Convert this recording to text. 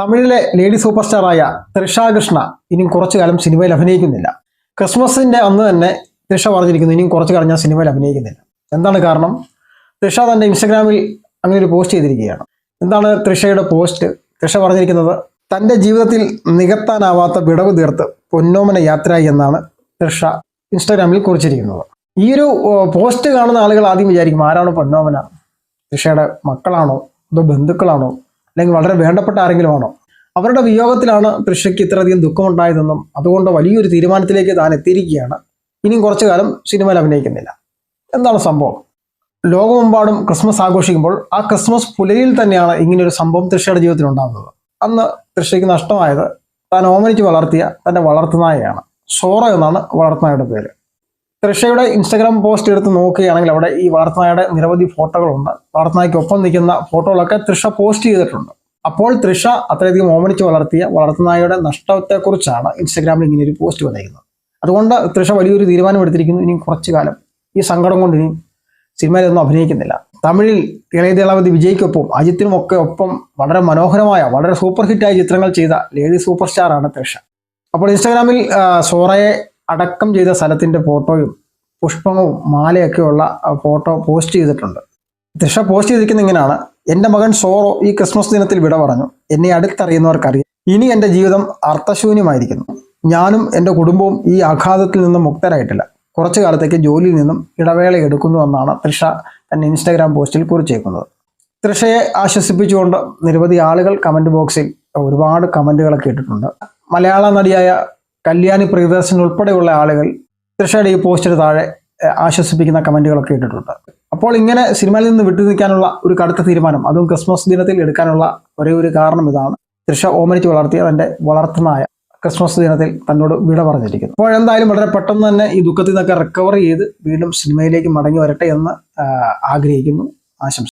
തമിഴിലെ lady super സ്റ്റാറായ തൃഷ കൃഷ്ണ ഇനിയും കുറച്ചു കാലം സിനിമയിൽ അഭിനയിക്കുന്നില്ല. ക്രിസ്മസിന്റെ അന്ന് തന്നെ തൃഷ പറഞ്ഞിരിക്കുന്നു ഇനിയും കുറച്ചു കാലം ഞാൻ സിനിമയിൽ അഭിനയിക്കുന്നില്ല. എന്താണ് കാരണം? തൃഷ തന്റെ ഇൻസ്റ്റഗ്രാമിൽ അങ്ങനെ ഒരു പോസ്റ്റ് ചെയ്തിരിക്കുകയാണ്. എന്താണ് തൃഷയുടെ പോസ്റ്റ്? തൃഷ പറഞ്ഞിരിക്കുന്നത് തന്റെ ജീവിതത്തിൽ നികത്താനാവാത്ത വിടവ് തീർത്ത് പൊന്നോമന യാത്ര എന്നാണ് തൃഷ ഇൻസ്റ്റാഗ്രാമിൽ കുറിച്ചിരിക്കുന്നത്. ഈ ഒരു പോസ്റ്റ് കാണുന്ന ആളുകൾ ആദ്യം വിചാരിക്കും ആരാണ് പൊന്നോമന? തൃഷയുടെ മക്കളാണോ? അതോ ബന്ധുക്കളാണോ? അല്ലെങ്കിൽ വളരെ വേണ്ടപ്പെട്ട ആരെങ്കിലും ആണോ? അവരുടെ വിയോഗത്തിലാണ് തൃഷയ്ക്ക് ഇത്രയധികം ദുഃഖമുണ്ടായതെന്നും അതുകൊണ്ട് വലിയൊരു തീരുമാനത്തിലേക്ക് താൻ എത്തിയിരിക്കുകയാണ്. ഇനിയും കുറച്ചു കാലം സിനിമയിൽ അഭിനയിക്കുന്നില്ല. എന്താണ് സംഭവം? ലോകമെമ്പാടും ക്രിസ്മസ് ആഘോഷിക്കുമ്പോൾ ആ ക്രിസ്മസ് പുലരിയിൽ തന്നെയാണ് ഇങ്ങനൊരു സംഭവം തൃഷയുടെ ജീവിതത്തിൽ ഉണ്ടാകുന്നത്. അന്ന് തൃഷയ്ക്ക് നഷ്ടമായത് താൻ ഓമനിച്ച് വളർത്തിയ തന്റെ വളർത്തുനായയാണ് സോറ എന്നാണ് വളർത്തുനായയുടെ പേര്. തൃഷയുടെ ഇൻസ്റ്റാഗ്രാം പോസ്റ്റ് എടുത്ത് നോക്കുകയാണെങ്കിൽ അവിടെ ഈ വാർത്തനായുടെ നിരവധി ഫോട്ടോകളുണ്ട്. വളർത്തുനായ്ക്കൊപ്പം നിൽക്കുന്ന ഫോട്ടോകളൊക്കെ തൃഷ പോസ്റ്റ് ചെയ്തിട്ടുണ്ട്. അപ്പോൾ തൃഷ അത്രയധികം ഓമനിച്ച് വളർത്തിയ വളർത്തനായയുടെ നഷ്ടത്തെക്കുറിച്ചാണ് ഇൻസ്റ്റാഗ്രാമിൽ ഇങ്ങനെ ഒരു പോസ്റ്റ് വന്നിരിക്കുന്നത്. അതുകൊണ്ട് തൃഷ വലിയൊരു തീരുമാനം എടുത്തിരിക്കുന്നു ഇനിയും കുറച്ചു കാലം ഈ സങ്കടം കൊണ്ട് ഇനിയും സിനിമയിലൊന്നും അഭിനയിക്കുന്നില്ല. തമിഴിൽ ഇളയതളപതി വിജയ്ക്കൊപ്പം അജിത്തിനും ഒക്കെ ഒപ്പം വളരെ മനോഹരമായ വളരെ സൂപ്പർ ഹിറ്റായ ചിത്രങ്ങൾ ചെയ്ത ലേഡി സൂപ്പർ സ്റ്റാറാണ് തൃഷ അപ്പോൾ ഇൻസ്റ്റാഗ്രാമിൽ സോറയെ അടക്കം ചെയ്ത സ്ഥലത്തിന്റെ ഫോട്ടോയും പുഷ്പവും മാലയൊക്കെയുള്ള ഫോട്ടോ പോസ്റ്റ് ചെയ്തിട്ടുണ്ട്. തൃഷ പോസ്റ്റ് ചെയ്തിരിക്കുന്ന ഇങ്ങനെയാണ്. എന്റെ മകൻ സോറോ ഈ ക്രിസ്മസ് ദിനത്തിൽ വിട പറഞ്ഞു. എന്നെ അടുത്തറിയുന്നവർക്കറിയാം. ഇനി എന്റെ ജീവിതം അർത്ഥശൂന്യമായിരിക്കുന്നു. ഞാനും എന്റെ കുടുംബവും ഈ ആഘാതത്തിൽ നിന്നും മുക്തരായിട്ടില്ല. കുറച്ചു കാലത്തേക്ക് ജോലിയിൽ നിന്നും ഇടവേള എടുക്കുന്നു എന്നാണ് തൃഷ തന്റെ ഇൻസ്റ്റാഗ്രാം പോസ്റ്റിൽ കുറിച്ചേക്കുന്നത്. തൃഷയെ ആശ്വസിപ്പിച്ചുകൊണ്ട് നിരവധി ആളുകൾ കമന്റ് ബോക്സിൽ ഒരുപാട് കമന്റുകളൊക്കെ ഇട്ടിട്ടുണ്ട്. മലയാള നടിയായ കല്യാണി പ്രിയദർശൻ ഉൾപ്പെടെയുള്ള ആളുകൾ തൃഷയുടെ ഈ പോസ്റ്റിന് താഴെ ആശ്വസിപ്പിക്കുന്ന കമന്റുകളൊക്കെ ഇട്ടിട്ടുണ്ട്. അപ്പോൾ ഇങ്ങനെ സിനിമയിൽ നിന്ന് വിട്ടു നിൽക്കാനുള്ള ഒരു കടുത്ത തീരുമാനം അതും ക്രിസ്മസ് ദിനത്തിൽ എടുക്കാനുള്ള ഒരേ ഒരു കാരണം ഇതാണ്. തൃഷ ഓമനിച്ച് വളർത്തിയ തന്റെ വളർത്തുന്നായ ക്രിസ്മസ് ദിനത്തിൽ തന്നോട് വിട പറഞ്ഞിരിക്കുന്നു. അപ്പോൾ എന്തായാലും വളരെ പെട്ടെന്ന് തന്നെ ഈ ദുഃഖത്തിൽ നിന്നൊക്കെ റിക്കവർ ചെയ്ത് വീണ്ടും സിനിമയിലേക്ക് മടങ്ങി വരട്ടെ എന്ന് ആഗ്രഹിക്കുന്നു. ആശംസ.